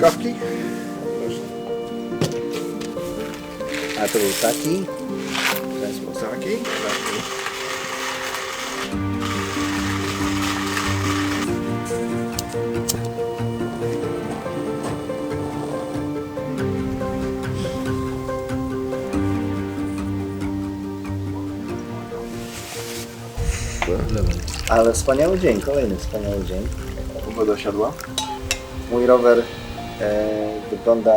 Kawki? A to był taki. Taki? Taki. Ale wspaniały dzień, kolejny wspaniały dzień. Pogoda siadła. Mój rower wygląda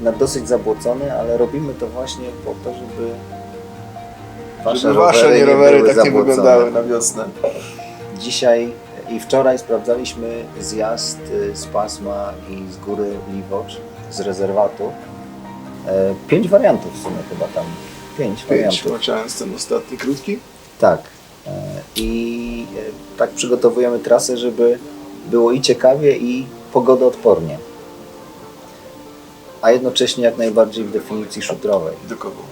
na dosyć zabłocony, ale robimy to właśnie po to, żeby wasze, Żeby wasze nie rowery tak nie zabłocone. wyglądały na wiosnę. Dzisiaj i wczoraj sprawdzaliśmy zjazd y, z pasma i z góry Liwocz, z rezerwatu. E, Pięć wariantów w sumie chyba tam. Pięć, Pięć, wariantów. włączając ten ostatni krótki. Tak. E, I e, tak przygotowujemy trasę, żeby było i ciekawie, i pogodoodpornie. A jednocześnie jak najbardziej w definicji szutrowej. widokowo.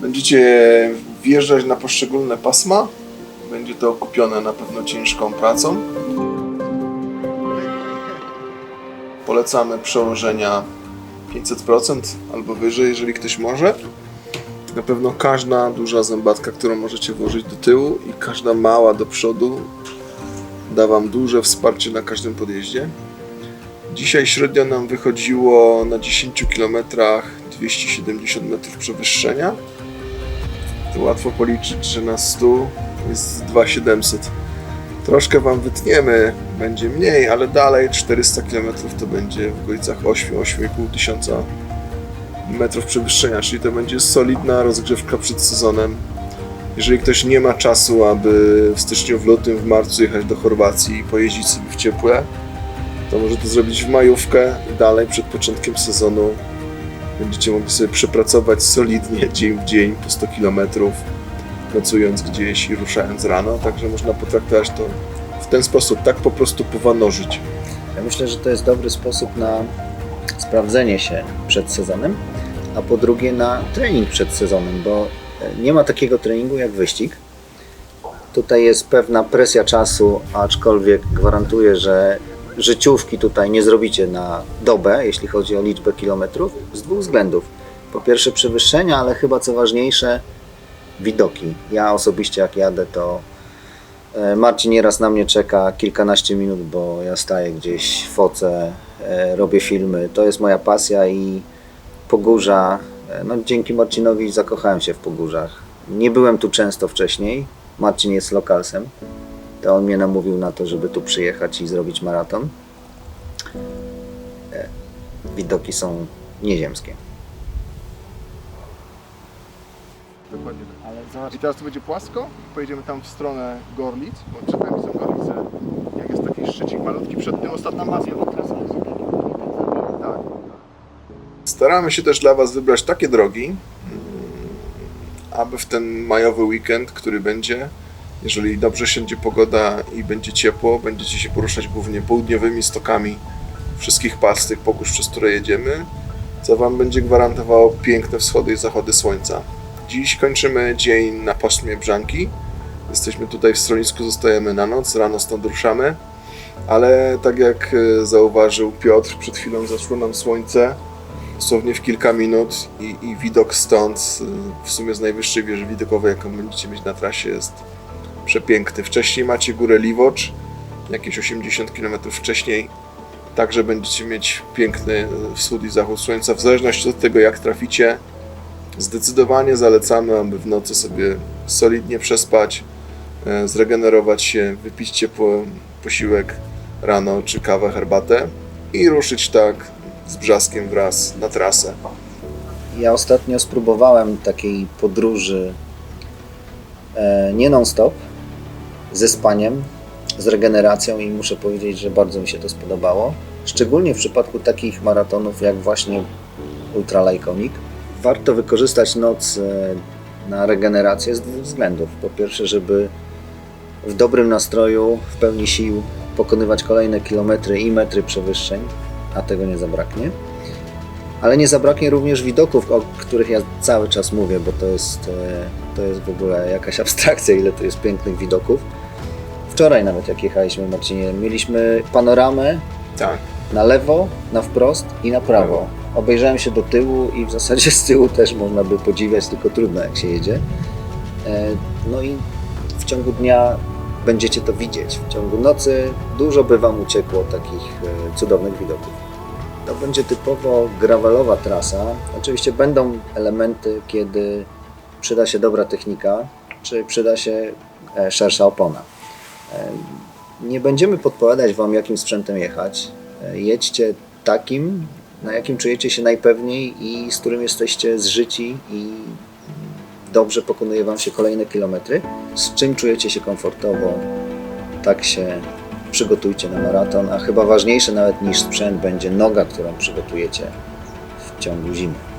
Będziecie wjeżdżać na poszczególne pasma. Będzie to okupione na pewno ciężką pracą. Polecamy przełożenia 500% albo wyżej, jeżeli ktoś może. Na pewno każda duża zębatka, którą możecie włożyć do tyłu i każda mała do przodu da Wam duże wsparcie na każdym podjeździe. Dzisiaj średnio nam wychodziło na 10 km 270 metrów przewyższenia. To łatwo policzyć, że na 100 jest 2700. Troszkę Wam wytniemy, będzie mniej, ale dalej 400 km to będzie w okolicach 8-8,5 tysiąca metrów przewyższenia, czyli to będzie solidna rozgrzewka przed sezonem. Jeżeli ktoś nie ma czasu, aby w styczniu, w lutym, w marcu jechać do Chorwacji i pojeździć sobie w ciepłe, to może to zrobić w majówkę i dalej przed początkiem sezonu będziecie mogli sobie przepracować solidnie dzień w dzień po 100 km, pracując gdzieś i ruszając rano, także można potraktować to w ten sposób, tak po prostu powanorzyć. Ja myślę, że to jest dobry sposób na sprawdzenie się przed sezonem, a po drugie na trening przed sezonem, bo e, nie ma takiego treningu jak wyścig. Tutaj jest pewna presja czasu, aczkolwiek gwarantuję, że życiówki tutaj nie zrobicie na dobę, jeśli chodzi o liczbę kilometrów, z dwóch względów. Po pierwsze przewyższenia, ale chyba co ważniejsze, widoki. Ja osobiście jak jadę, to E, Marcin nieraz na mnie czeka kilkanaście minut, bo ja staję gdzieś, focę, e, robię filmy. To jest moja pasja i Pogórza, e, no dzięki Marcinowi zakochałem się w Pogórzach. Nie byłem tu często wcześniej. Marcin jest lokalsem. To on mnie namówił na to, żeby tu przyjechać i zrobić maraton. E, Widoki są nieziemskie. Dokładnie tak. Ale zobacz, I teraz to będzie płasko, pojedziemy tam w stronę Gorlic, bo przed nami są Gorlice. Jak jest taki szczycik malutki, przed tym ostatnia masja. Tak. Staramy się też dla Was wybrać takie drogi, mm, aby w ten majowy weekend, który będzie, jeżeli dobrze siądzie pogoda i będzie ciepło, będziecie się poruszać głównie południowymi stokami wszystkich pas tych pogórz, przez które jedziemy, co Wam będzie gwarantowało piękne wschody i zachody słońca. Dziś kończymy dzień na pasmie Brzanki. Jesteśmy tutaj w schronisku, zostajemy na noc, rano stąd ruszamy. Ale tak jak e, zauważył Piotr, przed chwilą zaszło nam słońce, dosłownie w kilka minut i, i widok stąd, e, w sumie z najwyższej wieży widokowej, jaką będziecie mieć na trasie, jest przepiękny. Wcześniej macie górę Liwocz, jakieś 80 km wcześniej. Także będziecie mieć piękny wschód i zachód słońca. W zależności od tego, jak traficie, Zdecydowanie zalecamy, aby w nocy sobie solidnie przespać, e, zregenerować się, wypić ciepły posiłek rano czy kawę, herbatę i ruszyć tak z brzaskiem wraz na trasę. Ja ostatnio spróbowałem takiej podróży e, nie non-stop, ze spaniem, z regeneracją i muszę powiedzieć, że bardzo mi się to spodobało. Szczególnie w przypadku takich maratonów jak właśnie Ultra Lajkonik. Warto wykorzystać noc e, na regenerację z dwóch względów. Po pierwsze, żeby w dobrym nastroju, w pełni sił pokonywać kolejne kilometry i metry przewyższeń, a tego nie zabraknie. Ale nie zabraknie również widoków, o których ja cały czas mówię, bo to jest, e, to jest w ogóle jakaś abstrakcja, ile to jest pięknych widoków. Wczoraj nawet jak jechaliśmy, Marcinie, mieliśmy panoramę Tak, na lewo, na wprost i na prawo. Obejrzałem się do tyłu i w zasadzie z tyłu też można by podziwiać, tylko trudno jak się jedzie. E, No i w ciągu dnia będziecie to widzieć. W ciągu nocy dużo by Wam uciekło takich e, cudownych widoków. To będzie typowo gravelowa trasa. Oczywiście będą elementy, kiedy przyda się dobra technika, czy przyda się e, szersza opona. Nie będziemy podpowiadać Wam, jakim sprzętem jechać. Jedźcie takim, na jakim czujecie się najpewniej i z którym jesteście zżyci i dobrze pokonuje Wam się kolejne kilometry. Z czym czujecie się komfortowo, tak się przygotujcie na maraton, a chyba ważniejsze nawet niż sprzęt będzie noga, którą przygotujecie w ciągu zimy.